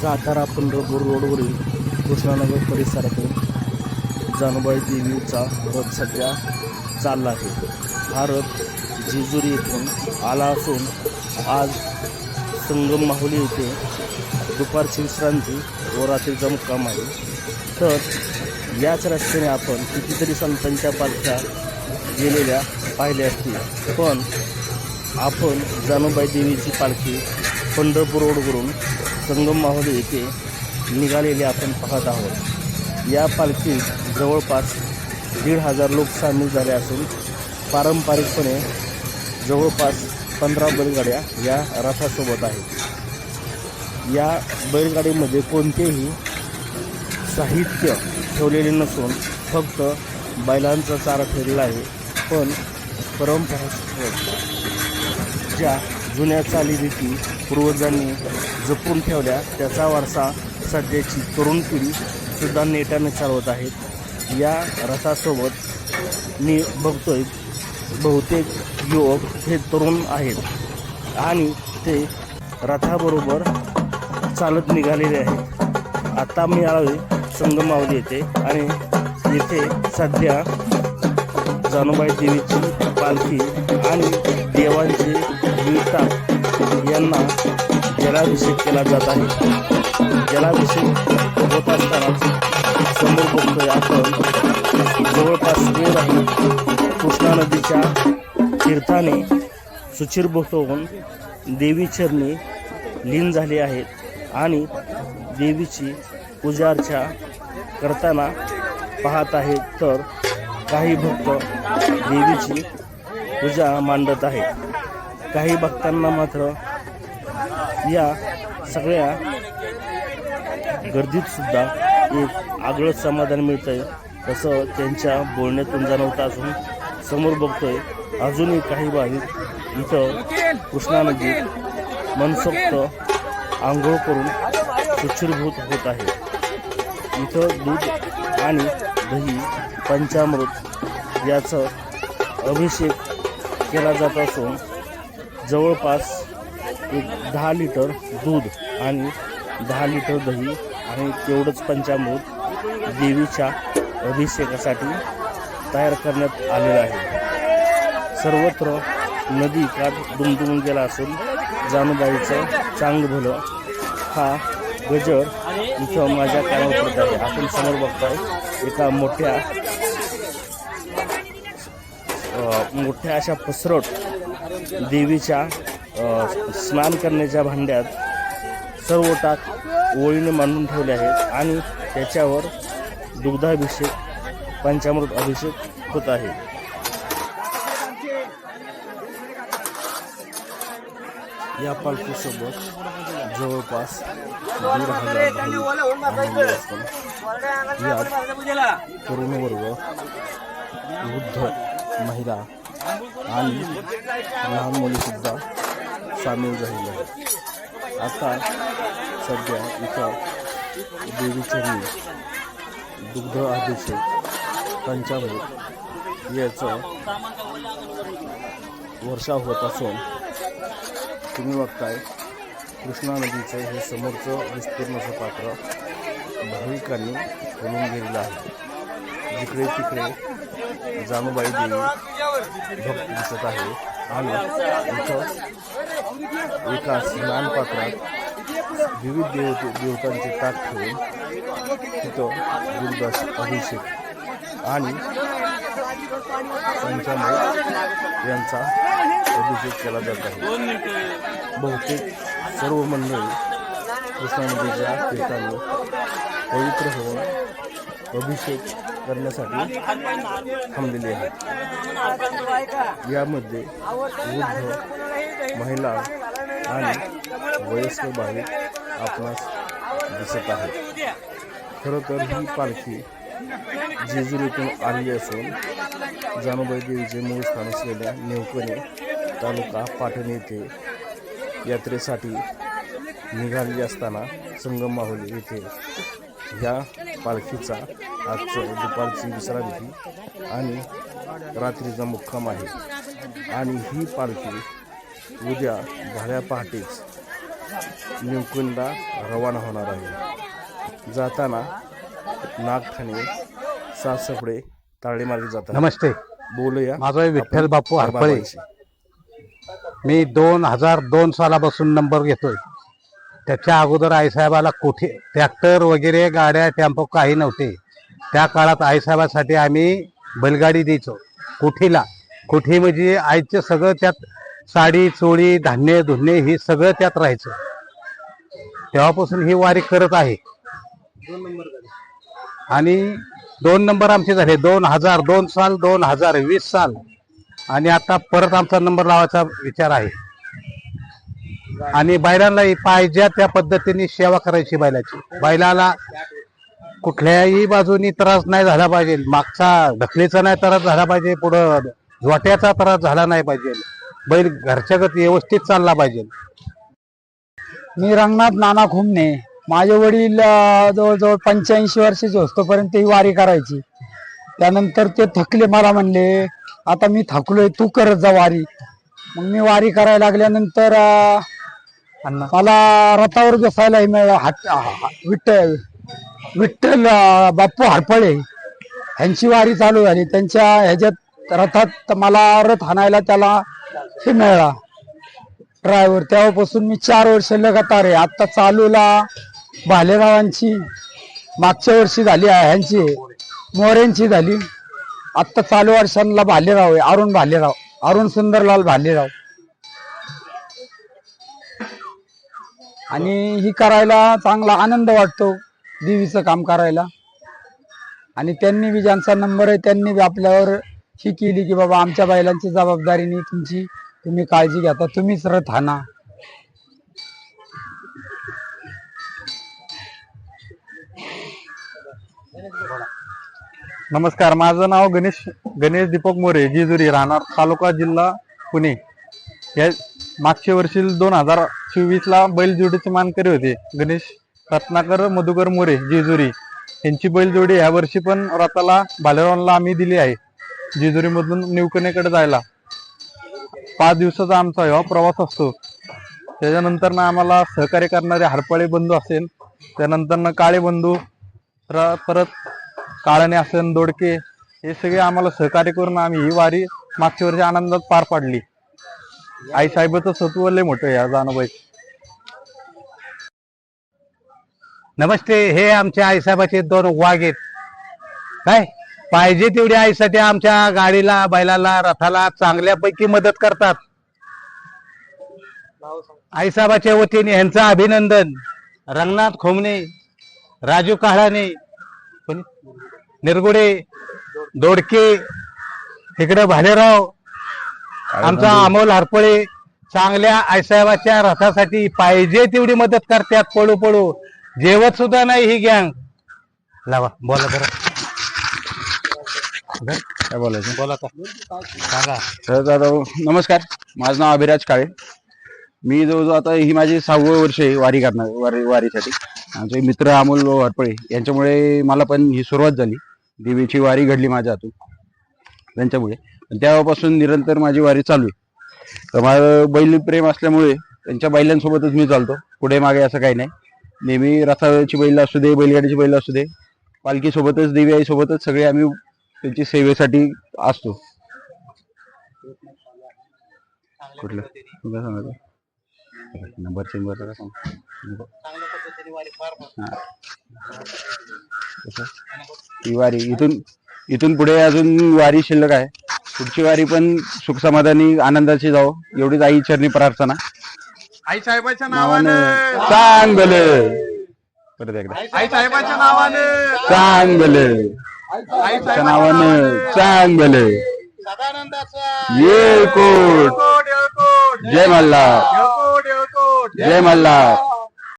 सातारा पंढरपूर रोडवरील कृष्णानगर परिसरातून जानबाई देवीचा रथ सध्या चालला आहे. हा रथ जेजुरी येथून आला असून आज संगम माहुली येथे दुपारची विश्रांती व रात्रीचा मुक्काम आहे. तर याच रस्त्याने आपण कितीतरी संतांच्या पालख्या गेलेल्या पाहिल्या असतील. पण आपण जानूबाई देवीची पालखी पंढरपूर रोडवरून संगम माहुली येथे निघालेले आपण पाहत आहोत. या पालखीत जवळपास दीड हजार लोक सामील झाले असून पारंपरिकपणे जवळपास पंधरा बैलगाड्या या रथासोबत आहेत. या बैलगाडीमध्ये कोणतेही साहित्य ठेवलेले नसून फक्त बैलांचा चारा ठेवलेला आहे. पण परंपरा ज्या जुन्या चालीरीती पूर्वजांनी जपून ठेवल्या. त्याचा वारसा सध्याची तरुण पिढी सुद्धा नेटाने चालवत आहेत या रथासोबत मी बघतोय बहुतेक युवक हे तरुण आहेत. आणि ते रथाबरोबर चालत निघालेले आहेत. आता मी आलोय संगमावली येथे आणि येथे सध्या जानुबाई देवीची पालखी आणि देवांचे विविधता यांना जलाभिषेक केला जात आहे. जलाभिषेक होत असतानाच समोर बघतोय आपण जवळपास वेळ आहे. कृष्णा नदीच्या तीर्थाने सुचिरभूत होऊन देवी चरणी लीन झाले आहेत आणि देवीची पूजा अर्चा करताना पाहत आहेत. तर काही भक्त देवीची पूजा मांडत आहेत. काही भक्तांना मात्र या सगळ्या गर्दीत सुद्धा एक आगळंच समाधान मिळतंय. तसं त्यांच्या बोलण्यातून जाणवतं असून समोर बघतोय अजूनही काही भाविक इथं कृष्णा नदीत मनसोक्त आंघोळ करून सुचिरभूत होत आहे. इथं दूध आणि दही पंचामृत याचं अभिषेक केला जात असून जवळपास एक दहा लिटर दूध आणि दहा लिटर दही आणि तेवढंच पंचामृत देवीच्या अभिषेकासाठी तयार करण्यात आलेलं आहे. सर्वत्र नदी काठ दुमदुमून गेला असून जानुबाईचं चांग भलं हा गजर इथं माझ्या कानावर पडत आहे. आपण समोर बघताय एका मोठ्या मोठ्या अशा पसरट देवीच्या स्नान करण्याच्या भांड्यात सर्व टाक ओळीने मांडून ठेवले आहेत आणि त्याच्यावर दुग्धाभिषेक पंचामृत अभिषेक होत आहे. या पालखीसोबत जवळपास दीड हजार यात तरुण वर्ग वृद्ध महिला आणि लहान मुलीसुद्धा सामील झालेली आहे आता सध्या इथं देवीचरणी दुग्ध अभिषेक पंचामृत याचं वर्षा होत असून तुम्ही बघताय कृष्णा नदीचं हे समोरचं विस्तीर्ण असं पात्र भाविकांनी खोलून गेलेलं आहे. जिकडे तिकडे जानूबाई देवी भक्त दिसत आहे. आणि इथं एका स्नान पात्रात विविध देवते देवतांचे ताक ठेवून तिथं दुर्दश अभिषेक आणि पंचामृत यांचा अभिषेक केला जात आहे. बहुतेक सर्व मंडळी कृष्णा नदीच्या तीर्थाने पवित्र होऊन अभिषेक करण्यासाठी थांबलेली आहेत. यामध्ये वृद्ध महिला आणि वयस्कर बाहेर आपणास दिसत आहेत. खरं तर ही पालखी जेजुरीतून आली असून जानुबाई देवीचे मूळ स्थान असलेल्या नेवकणे तालुका पाटण येथे यात्रेसाठी निघाली असताना संगम माहुली येथे ह्या पालखीचा आजचं दुपारची विश्रांती आणि रात्रीचा मुक्काम आहे. आणि ही पालखी उद्या भाड्या पहाटेच निवकुंडला रवाना होणार आहे. जाताना नागठाणे सासपडे तारळी मार्गे जाताना नमस्ते. बोलूया माझं विठ्ठल बापू हरपळे. मी दोन हजार दोन सालापासून नंबर घेतोय. त्याच्या अगोदर आईसाहेबाला कुठे ट्रॅक्टर वगैरे गाड्या टेम्पो काही नव्हते. त्या काळात आईसाहेबासाठी आम्ही बैलगाडी द्यायचो. कुठीला? कुठी म्हणजे आईचं सगळं त्यात साडी चोळी धान्य धुन्य हे सगळं त्यात राहायचं. तेव्हापासून ही वारी करत आहे. आणि दोन नंबर आमचे झाले. दोन हजार दोन साल दोन हजार वीस साल. आणि आता परत आमचा नंबर लावायचा विचार आहे. आणि बैलांनाही पाहिजे त्या पद्धतीने सेवा करायची बैलाची. बैलाला कुठल्याही बाजूनी त्रास नाही झाला पाहिजे. मागचा ढकलीचा नाही त्रास झाला पाहिजे पुढं झोट्याचा त्रास झाला नाही पाहिजे. बैल घरच्यागत व्यवस्थित चालला पाहिजे. मी रंगनाथ नाना खुमने माझे वडील जवळजवळ पंच्याऐंशी वर्षाचे असतोपर्यंत ही वारी करायची. त्यानंतर ते थकले मला म्हणले आता मी थकलोय तू करत जा वारी. मग मी वारी करायला लागल्यानंतर मला रथावर बसायलाही मिळालं हात विठ्ठल विठ्ठल बाप्पू हरपळे ह्यांची वारी चालू झाली त्यांच्या ह्याच्यात रथात मला रथ हाणायला त्याला हे मिळाला. ड्रायव्हर तेव्हापासून मी चार वर्ष लगातार आहे. आता चालूला भालेरावांची मागच्या वर्षी झाली आहे ह्यांची मोऱ्यांची झाली. आत्ता चालू वर्षांना भालेराव आहे अरुण भालेराव अरुण सुंदरलाल भालेराव. आणि ही करायला चांगला आनंद वाटतो. देवीचं काम करायला. आणि त्यांनी बी ज्यांचा नंबर आहे त्यांनी बी आपल्यावर ही केली की बाबा आमच्या बैलांची जबाबदारीने तुमची तुम्ही काळजी घ्या. तुम्हीच रथ हाना नमस्कार माझं नाव गणेश गणेश दीपक मोरे जेजुरी राहणार तालुका जिल्हा पुणे. या मागच्या वर्षी दोन हजार चोवीसला बैलजोडीचे मानकरी होते गणेश. रत्नाकर मधुकर मोरे जेजुरी यांची बैलजोडी ह्या वर्षी पण रथाला भालेरावांना आम्ही दिली आहे. जेजुरीमधून निवकणेकडे जायला. पाच दिवसाचा आमचा हा प्रवास असतो. त्याच्यानंतर ना आम्हाला सहकार्य करणारे हरपळे बंधू असेल त्यानंतर ना काळे बंधू र- परत काळणे असेल दोडके हे सगळे आम्हाला सहकार्य करून आम्ही ही वारी मागच्या वर्षी आनंदात पार पाडली. आई साहेबाचं सत्व लय मोठं या जानबाई नमस्ते हे आमच्या आईसाहेबाचे दोन वाघ आहेत. काय? पाहिजे तेवढी आईसाठी आमच्या गाडीला बैलाला रथाला चांगल्यापैकी मदत करतात. आईसाहेबाच्या वतीने यांचं अभिनंदन. रंगनाथ खोमणे राजू काळाने? निरगुडे दोडके इकडे भालेराव आमचा अमोल हरपळे चांगल्या आईसाहेबाच्या रथासाठी पाहिजे तेवढी मदत करतात पळू पळू. जेवत सुद्धा नाही ही गँग लावा बोला बरं काय बोलायचं? बोला सांगा तर दादा नमस्कार. माझं नाव अभिराज काळे. मी जवळजवळ आता ही माझी सहावं वर्ष आहे वारी करणार वारी वारीसाठी. आमचे मित्र अमोल हरपळे यांच्यामुळे मला पण ही सुरुवात झाली. देवीची वारी घडली माझ्या हातून त्यांच्यामुळे. पण तेव्हापासून निरंतर माझी वारी चालू आहे. तर माझं बैल प्रेम असल्यामुळे त्यांच्या बैलांसोबतच मी चालतो. पुढे मागे असं काही नाही. नेहमी रथाची बैल असू दे बैलगाडीची बैल असू दे पालखी सोबतच देवी आई सोबतच सगळे आम्ही त्यांची सेवेसाठी असतो. कुठलं? कुठलं सांगायचं नंबर चेंबर का सांग? ही. वारी. इथून इथून पुढे अजून वारी शिल्लक आहे. पुढची वारी पण सुख समाधानी आनंदाची जाओ एवढीच आई चरणी प्रार्थना. आई साहेबाच्या नावानं. सांग भले परत एकदा. आई साहेबाच्या नावानं. सांग भले आईच्या नावानं. सांग भले ये कोट जय मल्हार. येळकोट येळकोट. जय मल्हार.